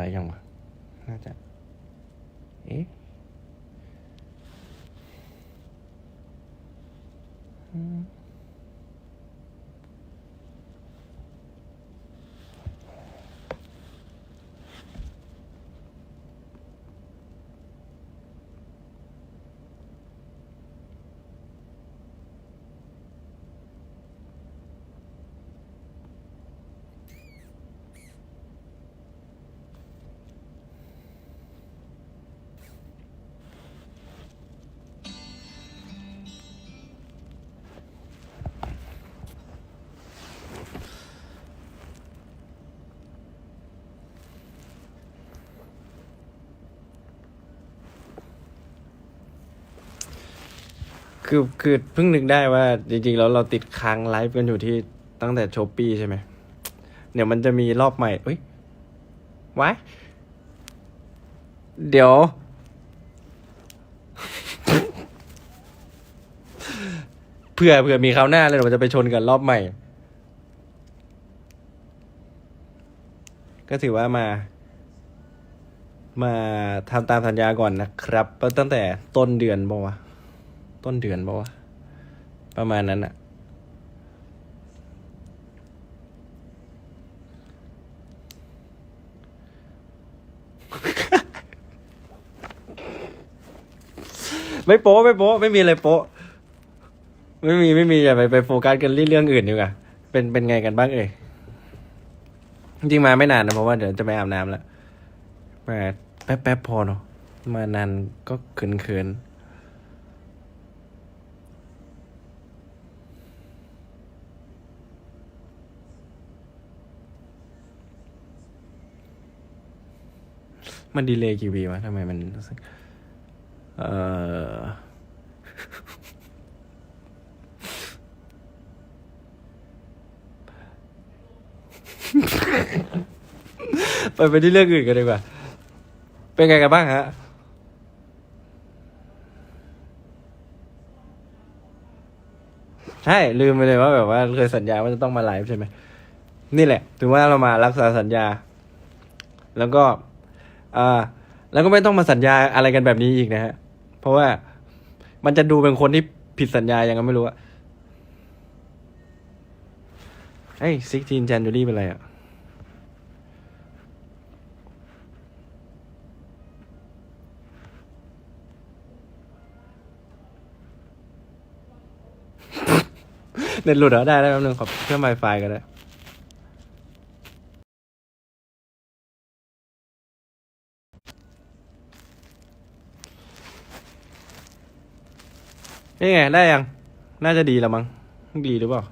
ไลฟ์ยังวะน่าจะ เอ๊ะอืม คือคือเพิ่งนึกได้ว่าจริงๆแล้วเราติดค้างไลฟ์กันอยู่ที่ตั้งแต่โชปีใช่ไหมเดี๋ยวมันจะมีรอบใหม่เอ้ยไว้เดี๋ยว เผื่อเผื่อมีคราวหน้าเลยเดี๋ยวมันจะไปชนกันรอบใหม่ ก็ถือว่ามา มาทำตามสัญญาก่อนนะครับตั้งแต่ต้นเดือนบอกว่า ต้นเดือนบอกว่าวะ ประมาณนั้นอะไม่โป๊ไม่โป๊ไม่มีอะไรโป๊ไม่มีไม่มีอย่าไปไปโฟกัสกันเรื่องอื่นดีกว่าเป็นเป็นไงกันบ้างเอ่ยจริงมาไม่นานนะเพราะว่าเดี๋ยวจะไปอาบน้ำแล้วมาแป๊บแป๊บพอเนาะมานานก็เขินเขิน มันดีเลย์กี่วีวะทำไมมันรู้สึกเออไปไปที่เรื่องอื่นกันดีกว่า เป็นไงกันบ้างฮะ ใช่ ลืมไปเลยว่าแบบว่าเคยสัญญาว่าจะต้องมาไลฟ์ใช่ไหม นี่แหละถึงว่าเรามารักษาสัญญา แล้วก็ อ่าแล้วก็ไม่ต้องมาสัญญาอะไรกันแบบนี้อีกนะฮะ เพราะว่ามันจะดูเป็นคนที่ผิดสัญญายังไงไม่รู้อะเฮ้ย16 January เป็นไรอะเน็ตหลุดเหรอได้ได้แป๊บนึงขอเพิ่ม Wi-Fi ก็ได้ นี่ไง ได้ยัง น่าจะดีแล้วมั้ง ดีหรือเปล่า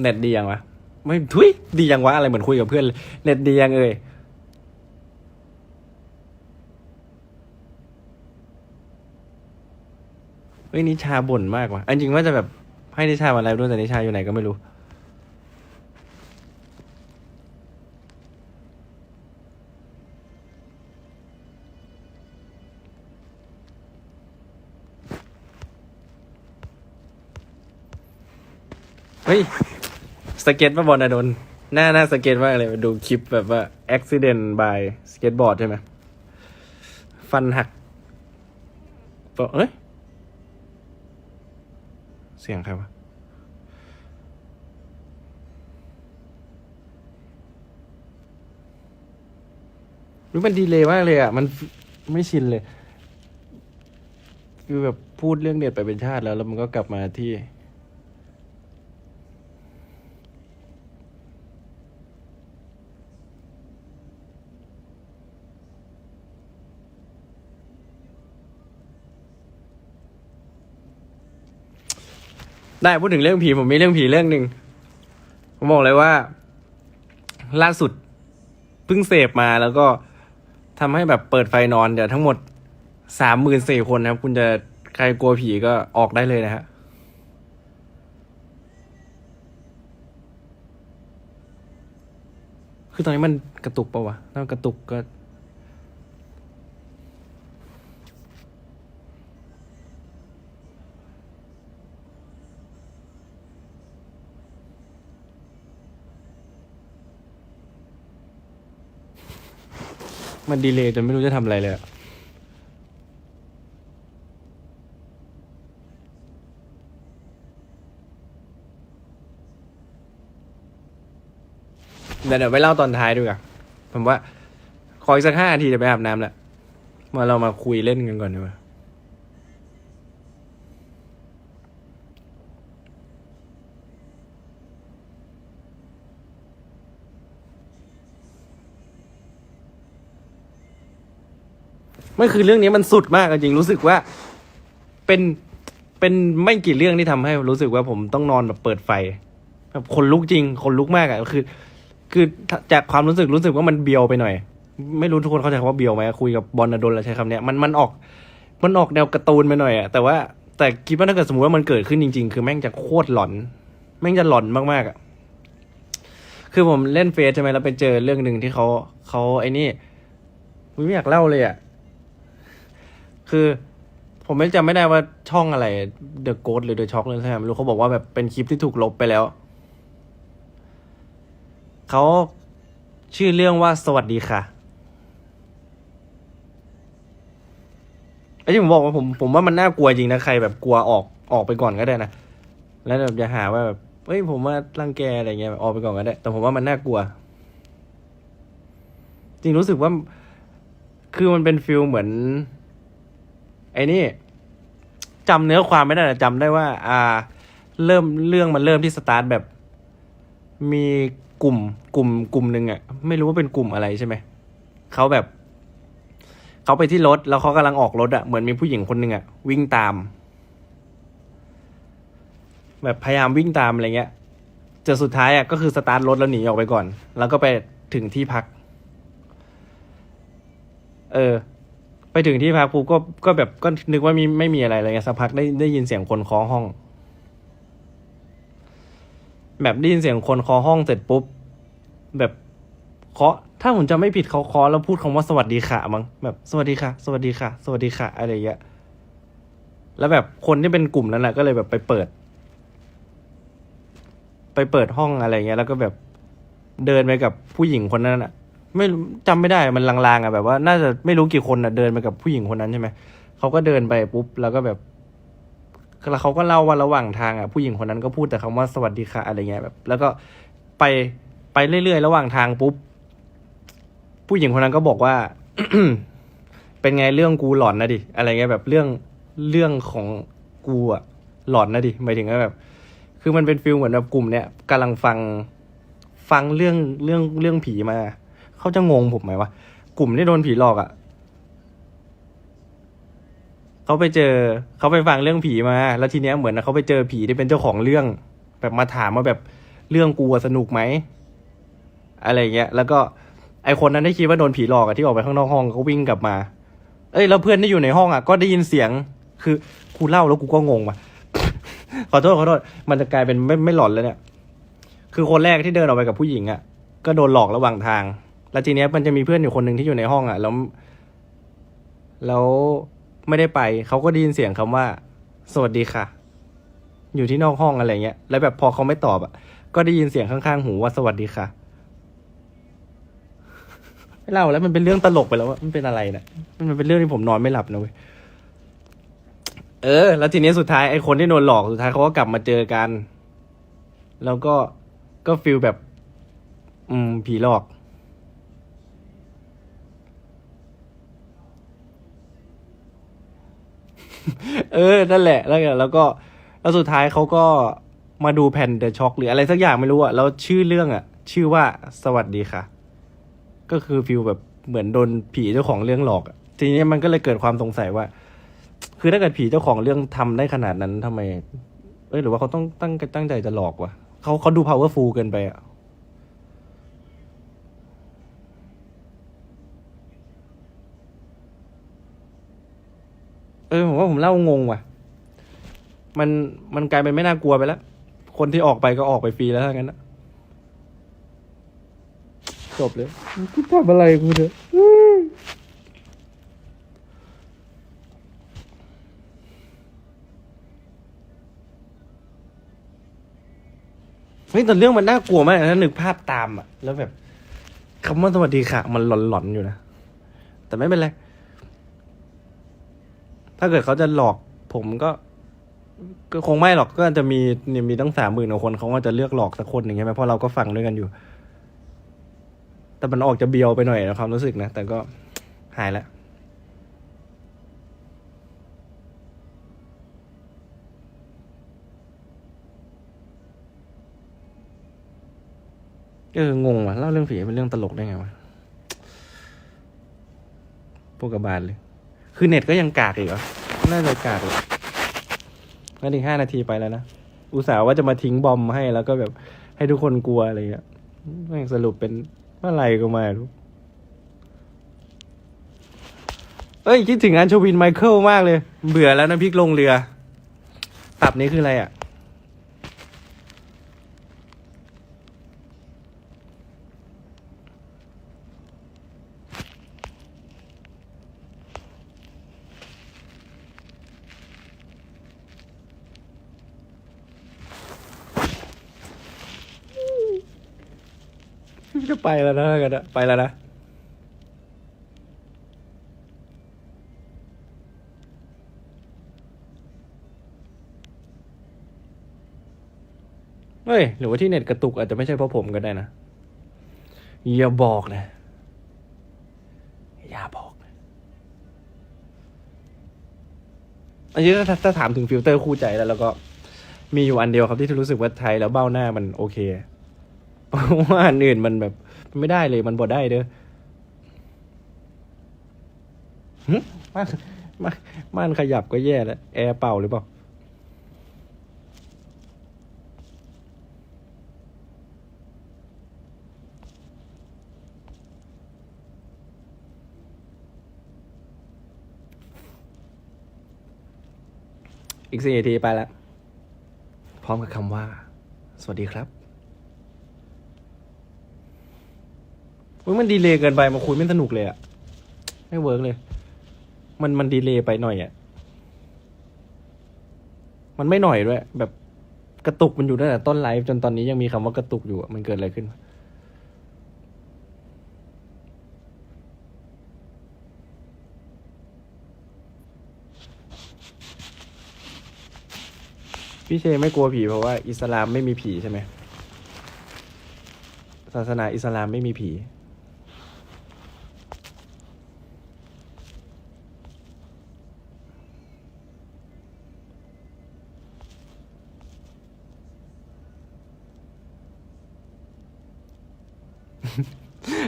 เน็ตดียังวะ ไม่ทุยดียังวะ อะไรเหมือนคุยกับเพื่อน เน็ตดียังเอ่ยเฮ้ยนิชาบ่นมากว่ะ อันจริงว่าจะแบบให้นิชามาไลฟ์ด้วยแต่นิชาอยู่ไหนก็ไม่รู้ เฮ้ย สเก็ตมาบอลนะโดนหน้าหน้าสเก็ตมากเลยดูคลิปแบบว่า accident by skateboard ใช่ไหม ฟันหักบอกเอ้ย เสียงใครวะรู้มันดีเลยมากเลยอะ มันไม่ชินเลย คือแบบพูดเรื่องเด็ดไปเป็นชาติแล้ว แล้วมันก็กลับมาที่ ได้พูดถึงเรื่องผีผมมีเรื่องผีเรื่องหนึ่งผมบอกเลยว่า ล่าสุดเพิ่งเสพมาแล้วก็ทำให้แบบเปิดไฟนอนเดี๋ยวทั้งหมดสามหมื่นสี่คนนะครับ คุณจะใครกลัวผีก็ออกได้เลยนะฮะคือตอนนี้มันกระตุกปะวะถ้ากระตุกก็ มันดีเลยจนไม่รู้จะทำอะไรเลยอะเดี๋ยวเดี๋ยวไปเล่าตอนท้ายดีกว่าผมว่า ขออีกสักห้านาทีจะไปอาบน้ำแล้วมาเรามาคุยเล่นกันก่อนดีกว่า ไม่คือเรื่องนี้มันสุดมากจริงรู้สึกว่าเป็นเป็นไม่กี่เรื่องที่ทำให้รู้สึกว่าผมต้องนอนแบบเปิดไฟแบบคนลุกจริง คนลุกมากอะคือ คือจากความรู้สึกรู้สึกว่ามันเบียวไปหน่อย ไม่รู้ทุกคนเข้าใจคำว่าเบียวไหมคุยกับบอลนดลแล้วใช้คำเนี้ยมันมันออก มันออกแนวการ์ตูนไปหน่อยอะแต่ว่าแต่คิดว่าถ้าเกิดสมมติว่ามันเกิดขึ้นจริง ๆ คือแม่งจะโคตรหลอน แม่งจะหลอนมากๆอะคือผมเล่นเฟซใช่ไหมแล้วไปเจอเรื่องหนึ่งที่เขาเขาไอ้นี่ไม่อยากเล่าเลยอะ คือ ผมไม่จำไม่ได้ว่าช่องอะไร The Ghost หรือ The Shock เลยใช่ไหมไม่รู้เขาบอกว่าแบบเป็นคลิปที่ถูกลบไปแล้วเขาชื่อเรื่องว่าสวัสดีค่ะไอ้ที่ผมบอกว่าผมผมว่ามันน่ากลัวจริงนะใครแบบกลัวออกออกไปก่อนก็ได้นะแล้วแบบอย่าหาว่าแบบเฮ้ยผมว่ารังแกอะไรเงี้ยออกไปก่อนก็ได้ แต่ผมว่ามันน่ากลัว จริงรู้สึกว่า คือมันเป็นฟิลเหมือน ไอ้นี่จำเนื้อความไม่ได้แต่จำได้ว่า อ่า เริ่มเรื่องมันเริ่มที่สตาร์ทแบบ มีกลุ่มกลุ่มกลุ่มหนึ่งอะไม่รู้ว่าเป็นกลุ่มอะไรใช่ไหมเขาแบบเขาไปที่รถแล้วเขากำลังออกรถอะเหมือนมีผู้หญิงคนหนึ่งอะวิ่งตาม แบบพยายามวิ่งตามอะไรเงี้ยจนสุดท้ายอะก็คือสตาร์ทรถแล้วหนีออกไปก่อน แล้วก็ไปถึงที่พัก เออ ไปถึงที่พักปุ๊บก็ก็แบบก็นึกว่ามีไม่มีอะไรอะไรเงี้ยสักพักได้ได้ยินเสียงคนเคาะห้อง แบบได้ยินเสียงคนเคาะห้องเสร็จปุ๊บ แบบเคาะถ้าผมจำไม่ผิดเขาเคาะแล้วพูดคำว่าสวัสดีค่ะมั้งแบบสวัสดีค่ะ สวัสดีค่ะ สวัสดีค่ะอะไรอย่างเงี้ยแล้วแบบคนที่เป็นกลุ่มนั้นแหละก็เลยแบบไปเปิด ไปเปิดห้องอะไรเงี้ย แล้วก็แบบเดินไปกับผู้หญิงคนนั้นอะ ไม่รู้จำไม่ได้มันลางๆอะแบบว่าน่าจะไม่รู้กี่คนอะเดินไปกับผู้หญิงคนนั้นใช่ไหมเขาก็เดินไปปุ๊บแล้วก็แบบแล้วเขาก็เล่าว่าระหว่างทางอะผู้หญิงคนนั้นก็พูดแต่คำว่าสวัสดีค่ะอะไรเงี้ยแบบ แล้วก็ไปไปเรื่อยๆระหว่างทางปุ๊บผู้หญิงคนนั้นก็บอกว่าเป็นไงเรื่องกูหลอนนะดิอะไรเงี้ยแบบเรื่องเรื่องของกูอะหลอนนะดิหมายถึงว่าแบบ คือมันเป็นฟิลเหมือนแบบกลุ่มเนี้ยกำลังฟังฟังเรื่องเรื่องเรื่องผีมา เขาจะงงผมไหมวะกลุ่มที่โดนผีหลอกอะ่ะเขาไปเจอเขาไปฟังเรื่องผีมา แล้วทีเนี้ยเหมือนเขาไปเจอผีที่เป็นเจ้าของเรื่อง แบบมาถามว่าแบบเรื่องกูอะสนุกไหมอะไรเงี้ย แล้วก็ไอคนนั้นได้คิดว่าโดนผีหลอกอะที่ออกไปข้างนอกห้องเขาวิ่งกลับมา เอ้ยแล้วเพื่อนที่อยู่ในห้องอะก็ได้ยินเสียง คือกูเล่าแล้วกูก็งงว่ะขอโทษขอโทษมันจะกลายเป็นไม่ไม่หลอนแล้วเนี่ย คือคนแรกที่เดินออกไปกับผู้หญิงอะก็โดนหลอกระหว่างทาง แล้วทีเนี้ยมันจะมีเพื่อนอยู่คนหนึ่งที่อยู่ในห้องอะแล้วแล้วไม่ได้ไปเขาก็ได้ยินเสียงคำว่า สวัสดีค่ะ อยู่ที่นอกห้องอะไรเงี้ยแล้วแบบพอเขาไม่ตอบอะ ก็ได้ยินเสียงข้างๆหูว่าสวัสดีค่ะไม่เล่าแล้วมันเป็นเรื่องตลกไปแล้วว่ามันเป็นอะไรนะมันเป็นเรื่องที่ผมนอนไม่หลับนะเว้ยเออ แล้วทีนี้สุดท้ายไอ้คนที่โดนหลอกสุดท้ายเขาก็กลับมาเจอกัน แล้วก็ก็ฟีลแบบ อืม ผีหลอก เออ นั่นแหละ แล้วก็แล้วก็แล้วสุดท้ายเขาก็มาดูแผ่นเดอะช็อคหรืออะไรสักอย่างไม่รู้อะแล้วชื่อเรื่องอะชื่อว่าสวัสดีค่ะ ก็คือฟิลแบบเหมือนโดนผีเจ้าของเรื่องหลอกอะทีนี้มันก็เลยเกิดความสงสัยว่า คือถ้าเกิดผีเจ้าของเรื่องทำได้ขนาดนั้นทำไม เอ้ยหรือว่าเขาต้องตั้งตั้งใจจะหลอกวะเขาเขาดู powerful เกินไปอะ ออผมว่าผมเล่างงว่ะ มันมันกลายเป็นไม่น่ากลัวไปแล้ว คนที่ออกไปก็ออกไปฟรีแล้วถ้างั้นนะจบเลยกูทำอะไรกูเนี่ยเฮ้ยแต่เรื่องมันน่ากลัวมากนะนึกภาพตามอะ แล้วแบบคำว่าสวัสดีค่ะ มันหลอนๆอยู่นะ แต่ไม่เป็นไร ถ้าเกิดเขาจะหลอกผมก็ ก็คงไม่หรอกก็จะมีเนี่ยมีตั้งสามหมื่นกว่าคนเขาก็จะเลือกหลอกสักคนหนึ่งใช่ไหมเพราะเราก็ฟังด้วยกันอยู่ แต่มันออกจะเบียวไปหน่อยนะความรู้สึกนะ แต่ก็หายแล้วเอองงว่ะเล่าเรื่องผีเป็นเรื่องตลกได้ไงวะพวกกระบาลเลย คือเน็ตก็ยังกากอีกเหรอ น่าจะกากเลยมาถึงห้านาทีไปแล้วนะ อุตส่าห์ว่าจะมาทิ้งบอมให้แล้วก็แบบให้ทุกคนกลัวอะไรอย่างเงี้ยม่งสรุปเป็นอะไรก็ไม่รู้ เอ้ย คิดถึงอันโชวินไมเคิลมากเลย เบื่อแล้วนะพิกลงเรือตับนี้คืออะไรอะ จะไปแล้วนะกันอะไปแล้วนะเฮ้ย หรือว่าที่เน็ตกระตุกอาจจะไม่ใช่เพราะผมก็ได้นะ อย่าบอกนะ อย่าบอกนะอันนี้ถ้าถ้าถามถึงฟิลเตอร์คู่ใจแล้ว แล้วก็มีอยู่อันเดียวครับที่รู้สึกว่าไทยแล้วเบ้าหน้ามันโอเค เพราะว่าอันอื่นมันแบบมันไม่ได้เลยมันบดได้เด้อหึม่านม่านม่านขยับก็แย่แล้ว แอร์เป่าหรือเปล่า อีกสี่นาทีไปแล้ว พร้อมกับคำว่า สวัสดีครับ อุ๊ยมันดีเลย์เกินไปมาคุยไม่สนุกเลยอะไม่เวิร์กเลย มันมันดีเลย์ไปหน่อยอะมันไม่หน่อยด้วย แบบกระตุกมันอยู่ตั้งแต่ต้นไลฟ์จนตอนนี้ยังมีคำว่ากระตุกอยู่มันเกิดอะไรขึ้น พี่เชไม่กลัวผีเพราะว่า อิสลามไม่มีผีใช่ไหมศาสนาอิสลามไม่มีผี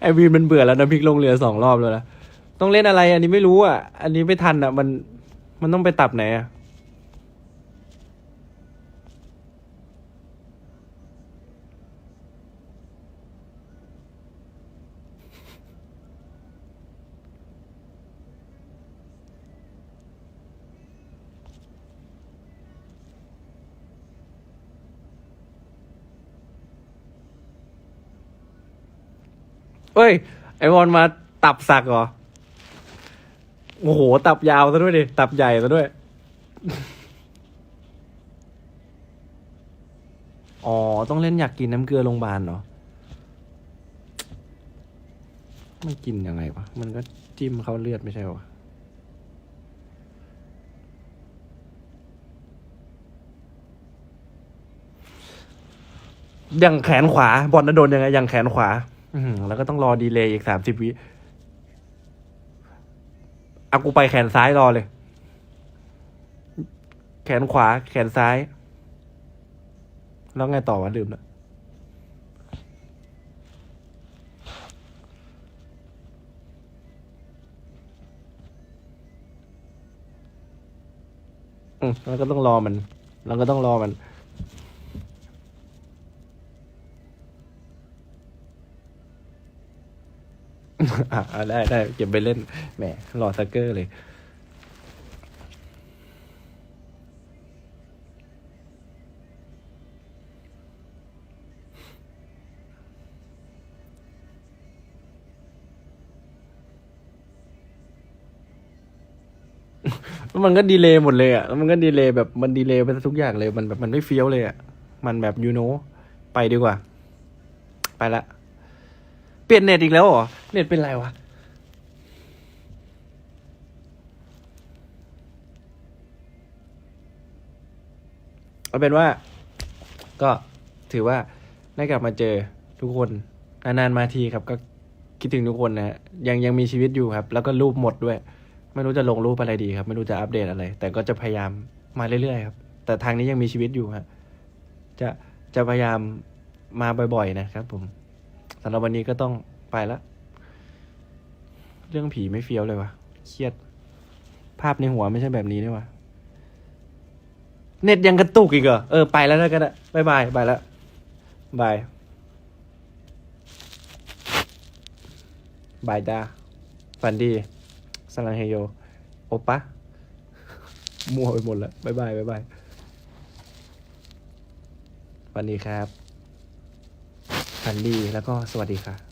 ไอวีนมันเบื่อแล้วนะพิกลงเรือสองรอบแล้วนะต้องเล่นอะไร อันนี้ไม่รู้อะ อันนี้ไม่ทันอะ มันมันต้องไปตับไหนอะ เอ้ย ไอวอนมาตับสักเหรอ โอ้โห ตับยาวซะด้วยดิ ตับใหญ่ซะด้วย อ๋อ ต้องเล่นอยากกินน้ำเกลือโรงพยาบาลเหรอมันกินยังไงวะ มันก็จิ้มเข้าเลือดไม่ใช่วะอย่างแขนขวา บอลนะโดนยังไงอย่างแขนขวา แล้วก็ต้องรอดีเลย์อีกสามสิบวิเอากูไปแขนซ้ายรอเลย แขนขวา แขนซ้าย แล้วไงต่อวะลืมละอืมแล้วก็ต้องรอมัน แล้วก็ต้องรอมัน อ่าได้ได้เก็บไปเล่นแหมรอซักเกอร์เลยแล้วมันก็ดีเลย์หมดเลยอะแล้วมันก็ดีเลย์แบบมันดีเลย์ไปทุกอย่างเลย มันแบบมันไม่เฟี้ยวเลยอะ มันแบบยูโน ไปดีกว่า ไปละ เปลี่ยนเน็ตอีกแล้วเหรอ เน็ตเป็นไรวะ เอาเป็นว่า ก็ถือว่าได้กลับมาเจอทุกคน นานๆมาทีครับ ก็คิดถึงทุกคนนะ ยังยังมีชีวิตอยู่ครับ แล้วก็รูปหมดด้วย ไม่รู้จะลงรูปอะไรดีครับ ไม่รู้จะอัปเดตอะไร แต่ก็จะพยายามมาเรื่อยๆครับ แต่ทางนี้ยังมีชีวิตอยู่ครับจะจะพยายามมาบ่อยๆนะครับผม สำหรับวันนี้ก็ต้องไปละ เรื่องผีไม่เฟี้ยวเลยวะเครียด ภาพในหัวไม่ใช่แบบนี้ด้วยวะเน็ตยังกระตุกอีกเหรอ เออ ไปแล้วแล้วก็ได้บายบายบายแล้วบายบายดาฝันดีสลังเฮโย โอปะมั่วไปหมดแล้วบายบายบายบายฝันดีครับ ฝันดีแล้วก็สวัสดีค่ะ